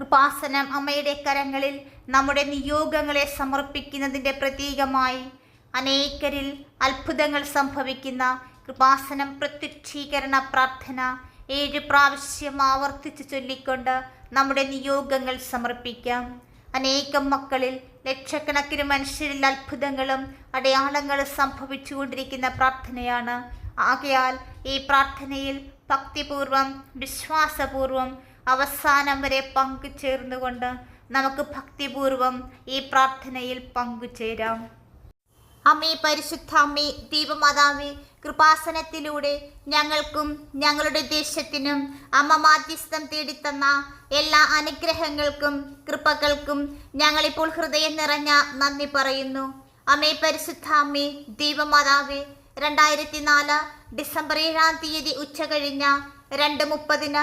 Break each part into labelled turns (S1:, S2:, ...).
S1: കൃപാസനം അമ്മയുടെ കരങ്ങളിൽ നമ്മുടെ നിയോഗങ്ങളെ സമർപ്പിക്കുന്നതിന്റെ പ്രതീകമായി അനേകരിൽ അത്ഭുതങ്ങൾ സംഭവിക്കുന്ന കൃപാസനം പ്രത്യക്ഷീകരണ പ്രാർത്ഥന ഏഴ് പ്രാവശ്യം ആവർത്തിച്ച് ചൊല്ലിക്കൊണ്ട് നമ്മുടെ നിയോഗങ്ങൾ സമർപ്പിക്കാം. അനേകം മക്കളിൽ ലക്ഷക്കണക്കിന് മനുഷ്യരിൽ അത്ഭുതങ്ങളും അടയാളങ്ങളും സംഭവിച്ചുകൊണ്ടിരിക്കുന്ന പ്രാർത്ഥനയാണ്. ആകയാൽ ഈ പ്രാർത്ഥനയിൽ ഭക്തിപൂർവം വിശ്വാസപൂർവം അവസാനം വരെ പങ്കുചേർന്നുകൊണ്ട് നമുക്ക് ഭക്തിപൂർവം ഈ പ്രാർത്ഥനയിൽ പങ്കുചേരാം. അമ്മേ പരിശുദ്ധ അമ്മേ ദീപമാതാവേ കൃപാസനത്തിലൂടെ ഞങ്ങൾക്കും ഞങ്ങളുടെ ദേശത്തിനും അമ്മ മാധ്യസ്ഥം തേടിത്തന്ന എല്ലാ അനുഗ്രഹങ്ങൾക്കും കൃപകൾക്കും ഞങ്ങളിപ്പോൾ ഹൃദയം നിറഞ്ഞ നന്ദി പറയുന്നു. അമ്മേ പരിശുദ്ധ അമ്മേ ദീപമാതാവേ രണ്ടായിരത്തി നാല് ഡിസംബർ ഏഴാം തീയതി ഉച്ച കഴിഞ്ഞ രണ്ട് മുപ്പതിന്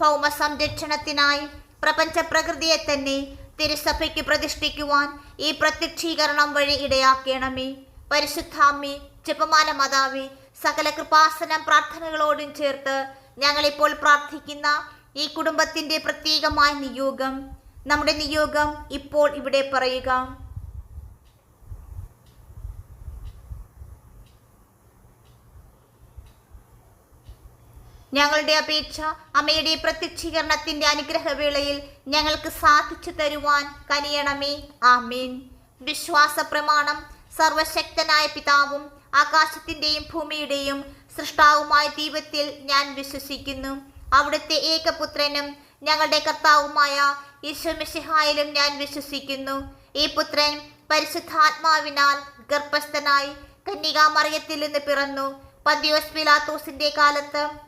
S1: ഭൗമ സംരക്ഷണത്തിനായി പ്രപഞ്ച പ്രകൃതിയെ തന്നെ തിരുസഭയ്ക്ക് പ്രതിഷ്ഠിക്കുവാൻ ഈ പ്രത്യക്ഷീകരണം വഴി ഇടയാക്കണമേ. പരിശുദ്ധാമ്മി ജപമാല മാതാവി സകല കൃപാസനം പ്രാർത്ഥനകളോടും ചേർത്ത് ഞങ്ങളിപ്പോൾ പ്രാർത്ഥിക്കുന്ന ഈ കുടുംബത്തിന്റെ പ്രത്യേകമായ നിയോഗം. നമ്മുടെ നിയോഗം ഇപ്പോൾ ഇവിടെ പറയുക. ഞങ്ങളുടെ അപേക്ഷ അമ്മയുടെ പ്രത്യക്ഷീകരണത്തിന്റെ അനുഗ്രഹവേളയിൽ ഞങ്ങൾക്ക് സാധിച്ചു തരുവാൻ കനിയണമേ. ആമീൻ. വിശ്വാസ പ്രമാണം സർവശക്തനായ പിതാവും ആകാശത്തിന്റെയും ഭൂമിയുടെയും സൃഷ്ടാവുമായ ദൈവത്തിൽ ഞാൻ വിശ്വസിക്കുന്നു. അവിടുത്തെ ഏകപുത്രനും ഞങ്ങളുടെ കർത്താവുമായ ഈശ്വമിഷിഹായിലും ഞാൻ വിശ്വസിക്കുന്നു. ഈ പുത്രൻ പരിശുദ്ധാത്മാവിനാൽ ഗർഭസ്ഥനായി കന്യകാമറിയത്തിൽ നിന്ന് പിറന്നു. പന്തിയോസ് പിലാത്തോസിന്റെ കാലത്ത്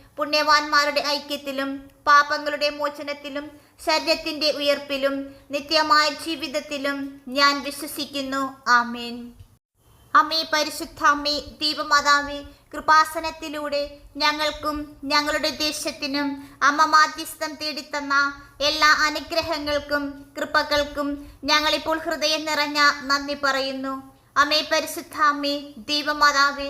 S1: പുണ്യവാന്മാരുടെ ഐക്യത്തിലും പാപങ്ങളുടെ മോചനത്തിലും ശരീരത്തിന്റെ ഉയർപ്പിലും നിത്യമായ ജീവിതത്തിലും ഞാൻ വിശ്വസിക്കുന്നു. ആമേൻ. അമ്മേ പരിശുദ്ധ അമ്മേ ദീപമാതാവേ കൃപാസനത്തിലൂടെ ഞങ്ങൾക്കും ഞങ്ങളുടെ ദേശത്തിനും അമ്മ മാധ്യസ്ഥം തേടിത്തന്ന എല്ലാ അനുഗ്രഹങ്ങൾക്കും കൃപകൾക്കും ഞങ്ങളിപ്പോൾ ഹൃദയം നിറഞ്ഞ നന്ദി പറയുന്നു. അമ്മേ പരിശുദ്ധ അമ്മേ ദീപമാതാവേ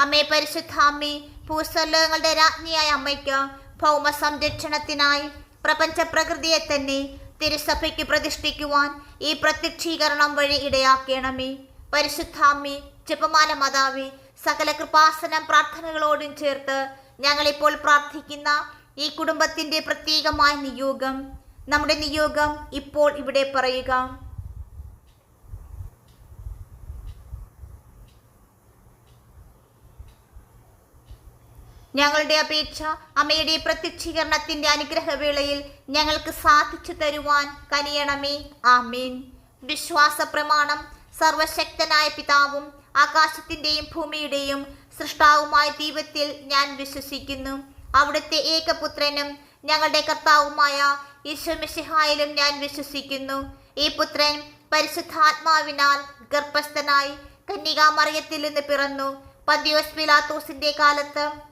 S1: അമ്മേ പരിശുദ്ധ അമ്മേ ഭൂസ്വലോകങ്ങളുടെ രാജ്ഞിയായ അമ്മയ്ക്ക് ഭൗമ സംരക്ഷണത്തിനായി പ്രപഞ്ച പ്രകൃതിയെ തന്നെ തിരുസഭയ്ക്ക് പ്രതിഷ്ഠിക്കുവാൻ ഈ പ്രത്യക്ഷീകരണം വഴി ഇടയാക്കണമേ. പരിശുദ്ധാമ്മേ ജപമാല മാതാവി സകല കൃപാസനം പ്രാർത്ഥനകളോടും ചേർത്ത് ഞങ്ങളിപ്പോൾ പ്രാർത്ഥിക്കുന്ന ഈ കുടുംബത്തിന്റെ പ്രത്യേകമായ നിയോഗം. നമ്മുടെ നിയോഗം ഇപ്പോൾ ഇവിടെ പറയുക. ഞങ്ങളുടെ അപേക്ഷ അമ്മയുടെ പ്രത്യക്ഷീകരണത്തിന്റെ അനുഗ്രഹവേളയിൽ ഞങ്ങൾക്ക് സാധിച്ചു തരുവാൻ കനിയണമേ. ആമീൻ. വിശ്വാസ പ്രമാണം സർവശക്തനായ പിതാവും ആകാശത്തിന്റെയും ഭൂമിയുടെയും സൃഷ്ടാവുമായ ദൈവത്തിൽ ഞാൻ വിശ്വസിക്കുന്നു. അവിടുത്തെ ഏകപുത്രനും ഞങ്ങളുടെ കർത്താവുമായ ഈശ്വമിഷിഹായിലും ഞാൻ വിശ്വസിക്കുന്നു. ഈ പുത്രൻ പരിശുദ്ധാത്മാവിനാൽ ഗർഭസ്ഥനായി കന്യകാമറിയത്തിൽ നിന്ന് പിറന്നു. പന്തിയോസ് പിലാത്തോസിന്റെ കാലത്ത്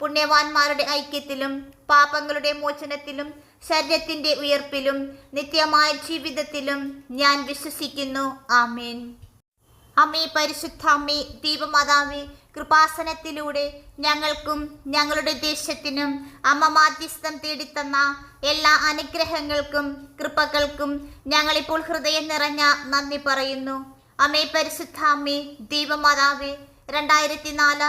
S1: പുണ്യവാന്മാരുടെ ഐക്യത്തിലും പാപങ്ങളുടെ മോചനത്തിലും ശരീരത്തിന്റെ ഉയർപ്പിലും നിത്യമായ ജീവിതത്തിലും ഞാൻ വിശ്വസിക്കുന്നു. ആമേൻ. അമ്മേ പരിശുദ്ധ അമ്മേ ദീപമാതാവേ കൃപാസനത്തിലൂടെ ഞങ്ങൾക്കും ഞങ്ങളുടെ ദേശത്തിനും അമ്മ മാധ്യസ്ഥം തേടിത്തന്ന എല്ലാ അനുഗ്രഹങ്ങൾക്കും കൃപകൾക്കും ഞങ്ങളിപ്പോൾ ഹൃദയം നിറഞ്ഞ നന്ദി പറയുന്നു. അമ്മേ പരിശുദ്ധ അമ്മേ ദീപമാതാവേ രണ്ടായിരത്തി നാല്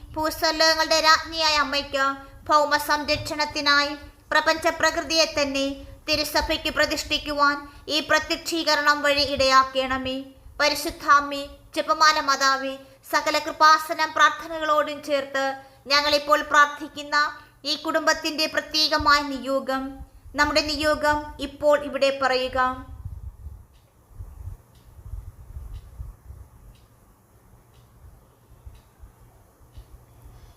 S1: ഭൂസ്വലോകങ്ങളുടെ രാജ്ഞിയായ അമ്മയ്ക്ക് ഭൗമ സംരക്ഷണത്തിനായി പ്രപഞ്ച പ്രകൃതിയെ തന്നെ തിരുസഭയ്ക്ക് പ്രതിഷ്ഠിക്കുവാൻ ഈ പ്രത്യക്ഷീകരണം വഴി ഇടയാക്കണമേ. പരിശുദ്ധാമ്മി ജപമാല മാതാവി സകല കൃപാസനം പ്രാർത്ഥനകളോടും ചേർത്ത് ഞങ്ങളിപ്പോൾ പ്രാർത്ഥിക്കുന്ന ഈ കുടുംബത്തിന്റെ പ്രത്യേകമായ നിയോഗം. നമ്മുടെ നിയോഗം ഇപ്പോൾ ഇവിടെ പറയുക.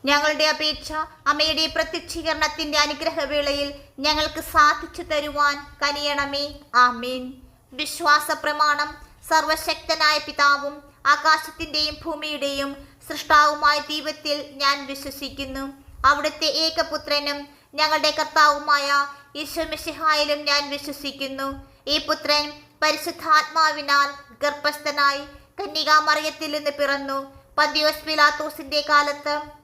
S1: ഞങ്ങളുടെ അപേക്ഷ അമ്മയുടെ പ്രത്യക്ഷീകരണത്തിന്റെ അനുഗ്രഹവേളയിൽ ഞങ്ങൾക്ക് സാധിച്ചു തരുവാൻ കനിയണമേ. ആമീൻ. വിശ്വാസ പ്രമാണം സർവശക്തനായ പിതാവും ആകാശത്തിന്റെയും ഭൂമിയുടെയും സൃഷ്ടാവുമായ ദൈവത്തിൽ ഞാൻ വിശ്വസിക്കുന്നു. അവിടുത്തെ ഏകപുത്രനും ഞങ്ങളുടെ കർത്താവുമായ ഈശ്വമിഷിഹായിലും ഞാൻ വിശ്വസിക്കുന്നു. ഈ പുത്രൻ പരിശുദ്ധാത്മാവിനാൽ ഗർഭസ്ഥനായി കന്യകാമറിയത്തിൽ നിന്ന് പിറന്നു. പന്തിയോസ് പിലാത്തോസിന്റെ കാലത്ത്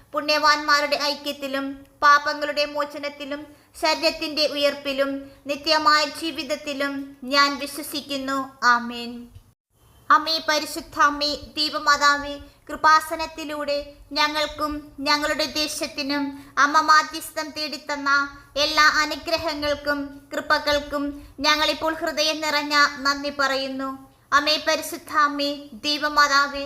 S1: പുണ്യവാന്മാരുടെ ഐക്യത്തിലും പാപങ്ങളുടെ മോചനത്തിലും ശരീരത്തിന്റെ ഉയർപ്പിലും നിത്യമായ ജീവിതത്തിലും ഞാൻ വിശ്വസിക്കുന്നു. ആമേൻ. അമ്മേ പരിശുദ്ധ അമ്മേ ദീപമാതാവേ കൃപാസനത്തിലൂടെ ഞങ്ങൾക്കും ഞങ്ങളുടെ ദേശത്തിനും അമ്മ മാധ്യസ്ഥം തേടിത്തന്ന എല്ലാ അനുഗ്രഹങ്ങൾക്കും കൃപകൾക്കും ഞങ്ങളിപ്പോൾ ഹൃദയം നിറഞ്ഞ നന്ദി പറയുന്നു. അമ്മേ പരിശുദ്ധ അമ്മേ ദീപമാതാവേ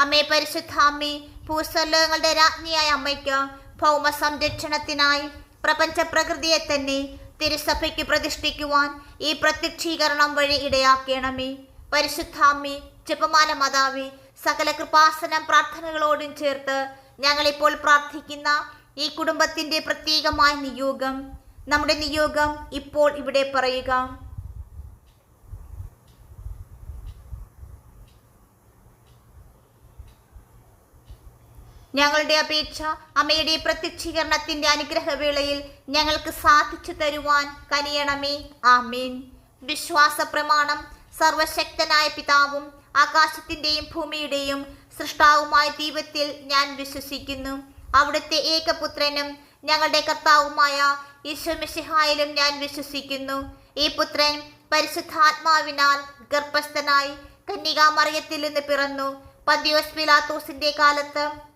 S1: അമ്മേ പരിശുദ്ധ അമ്മേ ഭൂസ്വലോകങ്ങളുടെ രാജ്ഞിയായ അമ്മയ്ക്ക് ഭൗമ സംരക്ഷണത്തിനായി പ്രപഞ്ച പ്രകൃതിയെ തന്നെ തിരുസഭയ്ക്ക് പ്രതിഷ്ഠിക്കുവാൻ ഈ പ്രത്യക്ഷീകരണം വഴി ഇടയാക്കണമേ. പരിശുദ്ധാമ്മി ജപമാല മാതാവി സകല കൃപാസനം പ്രാർത്ഥനകളോടും ചേർത്ത് ഞങ്ങളിപ്പോൾ പ്രാർത്ഥിക്കുന്ന ഈ കുടുംബത്തിന്റെ പ്രത്യേകമായ നിയോഗം. നമ്മുടെ നിയോഗം ഇപ്പോൾ ഇവിടെ പറയുക. ഞങ്ങളുടെ അപേക്ഷ അമ്മയുടെ പ്രത്യക്ഷീകരണത്തിന്റെ അനുഗ്രഹവേളയിൽ ഞങ്ങൾക്ക് സാധിച്ചു തരുവാൻ കനിയണമേ. ആമീൻ. വിശ്വാസ പ്രമാണം സർവശക്തനായ പിതാവും ആകാശത്തിന്റെയും ഭൂമിയുടെയും സൃഷ്ടാവുമായ ദൈവത്തിൽ ഞാൻ വിശ്വസിക്കുന്നു. അവിടുത്തെ ഏകപുത്രനും ഞങ്ങളുടെ കർത്താവുമായ ഈശ്വമിഷിഹായിലും ഞാൻ വിശ്വസിക്കുന്നു. ഈ പുത്രൻ പരിശുദ്ധാത്മാവിനാൽ ഗർഭസ്ഥനായി കന്യകാമറിയത്തിൽ നിന്ന് പിറന്നു. പന്തിയോസ് പിലാത്തോസിന്റെ കാലത്ത്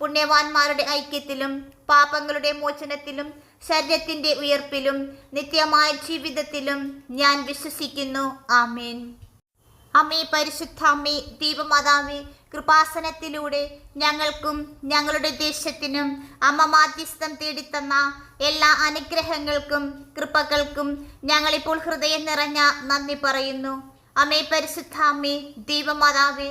S1: പുണ്യവാന്മാരുടെ ഐക്യത്തിലും പാപങ്ങളുടെ മോചനത്തിലും ശരീരത്തിന്റെ ഉയർപ്പിലും നിത്യമായ ജീവിതത്തിലും ഞാൻ വിശ്വസിക്കുന്നു. ആമേൻ. അമ്മേ പരിശുദ്ധ അമ്മേ ദീപമാതാവേ കൃപാസനത്തിലൂടെ ഞങ്ങൾക്കും ഞങ്ങളുടെ ദേശത്തിനും അമ്മ മാധ്യസ്ഥം തേടിത്തന്ന എല്ലാ അനുഗ്രഹങ്ങൾക്കും കൃപകൾക്കും ഞങ്ങളിപ്പോൾ ഹൃദയം നിറഞ്ഞ നന്ദി പറയുന്നു. അമ്മേ പരിശുദ്ധ അമ്മേ ദീപമാതാവേ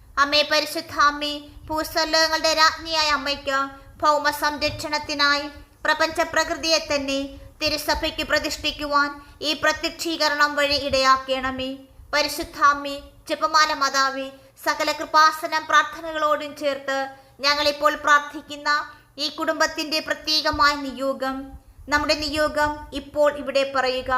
S1: അമ്മേ പരിശുദ്ധ അമ്മേ ഭൂസ്വലോകങ്ങളുടെ രാജ്ഞിയായ അമ്മയ്ക്ക് ഭൗമ സംരക്ഷണത്തിനായി പ്രപഞ്ച പ്രകൃതിയെ തന്നെ തിരുസഭയ്ക്ക് പ്രതിഷ്ഠിക്കുവാൻ ഈ പ്രത്യക്ഷീകരണം വഴി ഇടയാക്കണമേ. പരിശുദ്ധാമ്മേ ജപമാല മാതാവി സകല കൃപാസനം പ്രാർത്ഥനകളോടും ചേർത്ത് ഞങ്ങളിപ്പോൾ പ്രാർത്ഥിക്കുന്ന ഈ കുടുംബത്തിന്റെ പ്രത്യേകമായ നിയോഗം. നമ്മുടെ നിയോഗം ഇപ്പോൾ ഇവിടെ പറയുക.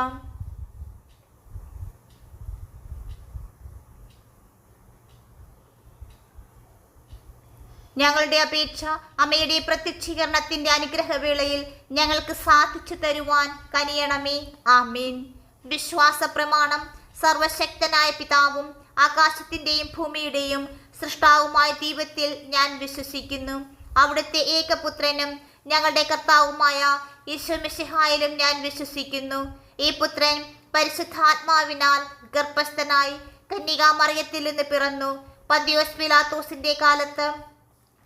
S1: ഞങ്ങളുടെ അപേക്ഷ അമ്മയുടെ പ്രത്യക്ഷീകരണത്തിന്റെ അനുഗ്രഹവേളയിൽ ഞങ്ങൾക്ക് സാധിച്ചു തരുവാൻ കനിയണമേ. ആമീൻ. വിശ്വാസ പ്രമാണം സർവശക്തനായ പിതാവും ആകാശത്തിന്റെയും ഭൂമിയുടെയും സൃഷ്ടാവുമായ ദൈവത്തിൽ ഞാൻ വിശ്വസിക്കുന്നു. അവിടുത്തെ ഏകപുത്രനും ഞങ്ങളുടെ കർത്താവുമായ ഈശ്വമിഷിഹായിലും ഞാൻ വിശ്വസിക്കുന്നു. ഈ പുത്രൻ പരിശുദ്ധാത്മാവിനാൽ ഗർഭസ്ഥനായി കന്യകാമറിയത്തിൽ നിന്ന് പിറന്നു. പന്തിയോസ് പിലാത്തോസിന്റെ കാലത്ത്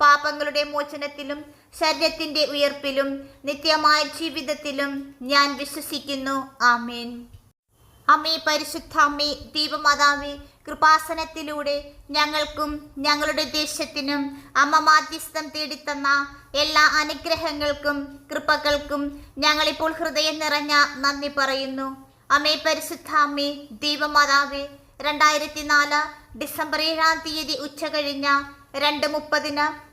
S1: പാപങ്ങളുടെ മോചനത്തിലും ശരീരത്തിന്റെ ഉയർപ്പിലും നിത്യമായ ജീവിതത്തിലും ഞാൻ വിശ്വസിക്കുന്നു. ആമേൻ. അമ്മേ പരിശുദ്ധ അമ്മേ ദീപമാതാവേ കൃപാസനത്തിലൂടെ ഞങ്ങൾക്കും ഞങ്ങളുടെ ദേശത്തിനും അമ്മ മാധ്യസ്ഥം തേടിത്തന്ന എല്ലാ അനുഗ്രഹങ്ങൾക്കും കൃപകൾക്കും ഞങ്ങളിപ്പോൾ ഹൃദയം നിറഞ്ഞ നന്ദി പറയുന്നു. അമ്മേ പരിശുദ്ധ അമ്മേ ദീപമാതാവേ രണ്ടായിരത്തി നാല് ഡിസംബർ ഏഴാം തീയതി ഉച്ച കഴിഞ്ഞ രണ്ട് മുപ്പതിന്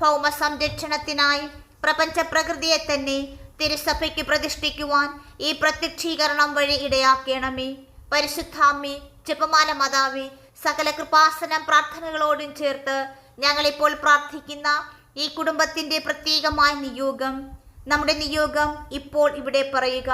S1: ഭൗമ സംരക്ഷണത്തിനായി പ്രപഞ്ച പ്രകൃതിയെ തന്നെ തിരുസഭയ്ക്ക് പ്രതിഷ്ഠിക്കുവാൻ ഈ പ്രത്യക്ഷീകരണം വഴി ഇടയാക്കണമേ. പരിശുദ്ധാമ്മി ജപമാല മാതാവി സകല കൃപാസനം പ്രാർത്ഥനകളോടും ചേർത്ത് ഞങ്ങളിപ്പോൾ പ്രാർത്ഥിക്കുന്ന ഈ കുടുംബത്തിന്റെ പ്രത്യേകമായ നിയോഗം. നമ്മുടെ നിയോഗം ഇപ്പോൾ ഇവിടെ പറയുക.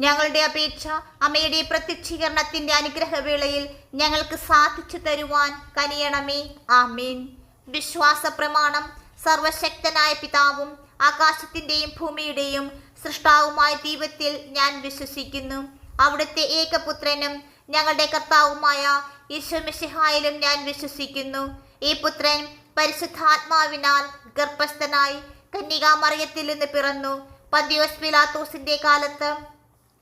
S1: ഞങ്ങളുടെ അപേക്ഷ അമ്മയുടെ പ്രത്യക്ഷീകരണത്തിന്റെ അനുഗ്രഹവേളയിൽ ഞങ്ങൾക്ക് സാധിച്ചു തരുവാൻ കനിയണമേ. ആമീൻ. വിശ്വാസ പ്രമാണം സർവശക്തനായ പിതാവും ആകാശത്തിന്റെയും ഭൂമിയുടെയും സൃഷ്ടാവുമായ ദൈവത്തിൽ ഞാൻ വിശ്വസിക്കുന്നു. അവിടുത്തെ ഏകപുത്രനും ഞങ്ങളുടെ കർത്താവുമായ ഈശ്വമിഷിഹായിലും ഞാൻ വിശ്വസിക്കുന്നു. ഈ പുത്രൻ പരിശുദ്ധാത്മാവിനാൽ ഗർഭസ്ഥനായി കന്യകാമറിയത്തിൽ നിന്ന് പിറന്നു. പന്തിയോസ് പിലാത്തോസിന്റെ കാലത്ത്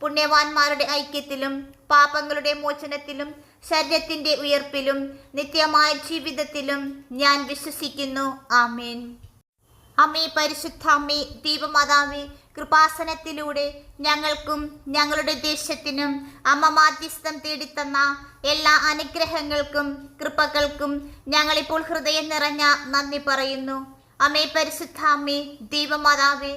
S1: പുണ്യവാന്മാരുടെ ഐക്യത്തിലും പാപങ്ങളുടെ മോചനത്തിലും ശരീരത്തിന്റെ ഉയർപ്പിലും നിത്യമായ ജീവിതത്തിലും ഞാൻ വിശ്വസിക്കുന്നു. ആമേൻ. അമ്മേ പരിശുദ്ധ അമ്മേ ദീപമാതാവേ കൃപാസനത്തിലൂടെ ഞങ്ങൾക്കും ഞങ്ങളുടെ ദേശത്തിനും അമ്മ മാധ്യസ്ഥം തേടിത്തന്ന എല്ലാ അനുഗ്രഹങ്ങൾക്കും കൃപകൾക്കും ഞങ്ങളിപ്പോൾ ഹൃദയം നിറഞ്ഞ നന്ദി പറയുന്നു. അമ്മേ പരിശുദ്ധ അമ്മേ ദീപമാതാവേ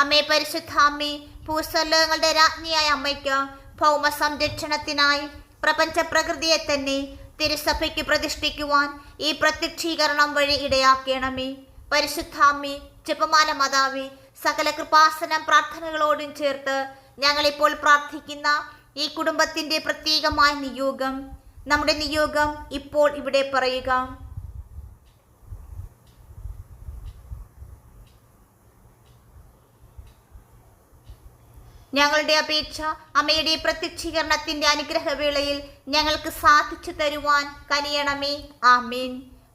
S1: അമ്മേ പരിശുദ്ധ അമ്മേ ഭൂസ്ഥലങ്ങളുടെ രാജ്ഞിയായ അമ്മയ്ക്ക് ഭൗമ സംരക്ഷണത്തിനായി പ്രപഞ്ച പ്രകൃതിയെ തന്നെ തിരുസഭയ്ക്ക് പ്രതിഷ്ഠിക്കുവാൻ ഈ പ്രത്യക്ഷീകരണം വഴി ഇടയാക്കണമേ. പരിശുദ്ധാമ്മേ ജപമാല മാതാവി സകല കൃപാസനം പ്രാർത്ഥനകളോടും ചേർത്ത് ഞങ്ങളിപ്പോൾ പ്രാർത്ഥിക്കുന്ന ഈ കുടുംബത്തിന്റെ പ്രത്യേകമായ നിയോഗം. നമ്മുടെ നിയോഗം ഇപ്പോൾ ഇവിടെ പറയുക. ഞങ്ങളുടെ അപേക്ഷ അമ്മയുടെ പ്രത്യക്ഷീകരണത്തിന്റെ അനുഗ്രഹവേളയിൽ ഞങ്ങൾക്ക് സാധിച്ചു തരുവാൻ കനിയണമേ. ആമീൻ.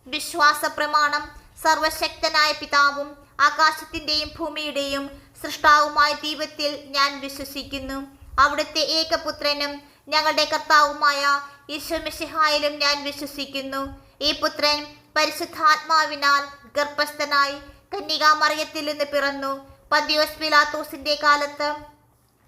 S1: വിശ്വാസ പ്രമാണം സർവശക്തനായ പിതാവും ആകാശത്തിന്റെയും ഭൂമിയുടെയും സൃഷ്ടാവുമായ ദൈവത്തിൽ ഞാൻ വിശ്വസിക്കുന്നു. അവിടുത്തെ ഏകപുത്രനും ഞങ്ങളുടെ കർത്താവുമായ ഈശ്വമിഷിഹായിലും ഞാൻ വിശ്വസിക്കുന്നു. ഈ പുത്രൻ പരിശുദ്ധാത്മാവിനാൽ ഗർഭസ്ഥനായി കന്യകാമറിയത്തിൽ നിന്ന് പിറന്നു. പന്തിയോസ് പിലാത്തോസിന്റെ കാലത്ത്